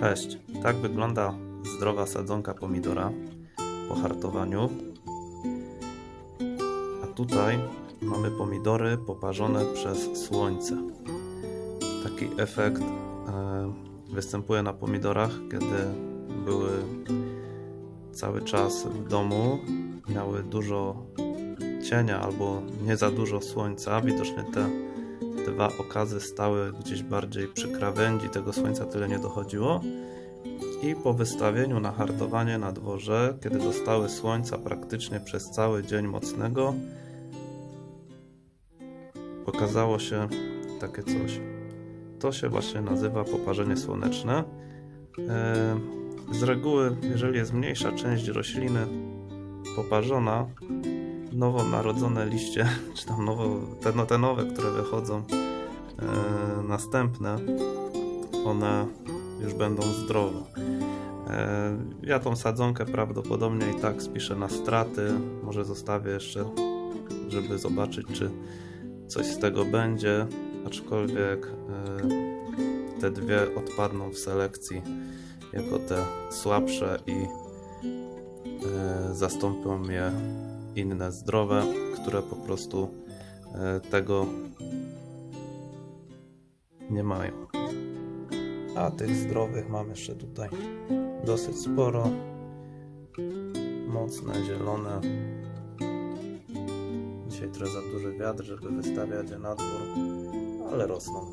Cześć, tak wygląda zdrowa sadzonka pomidora po hartowaniu. A tutaj mamy pomidory poparzone przez słońce. Taki efekt e, występuje na pomidorach, kiedy były cały czas w domu, miały dużo cienia albo nie za dużo słońca. Widocznie te dwa okazy stały gdzieś bardziej przy krawędzi, tego słońca tyle nie dochodziło. I po wystawieniu na hartowanie na dworze, kiedy dostały słońca praktycznie przez cały dzień mocnego, pokazało się takie coś. To się właśnie nazywa poparzenie słoneczne. E, Z reguły, jeżeli jest mniejsza część rośliny poparzona, nowo narodzone liście, czy tam nowo, te, no, te nowe, które wychodzą, e, następne, one już będą zdrowe. E, ja tą sadzonkę prawdopodobnie i tak spiszę na straty. Może zostawię jeszcze, żeby zobaczyć, czy coś z tego będzie. Aczkolwiek e, te dwie odpadną w selekcji jako te słabsze i e, zastąpią je inne zdrowe, które po prostu e, tego nie mają. A tych zdrowych mam jeszcze tutaj dosyć sporo. Mocne, zielone. Dzisiaj trochę za duży wiatr, żeby wystawiać je na dwór, ale rosną.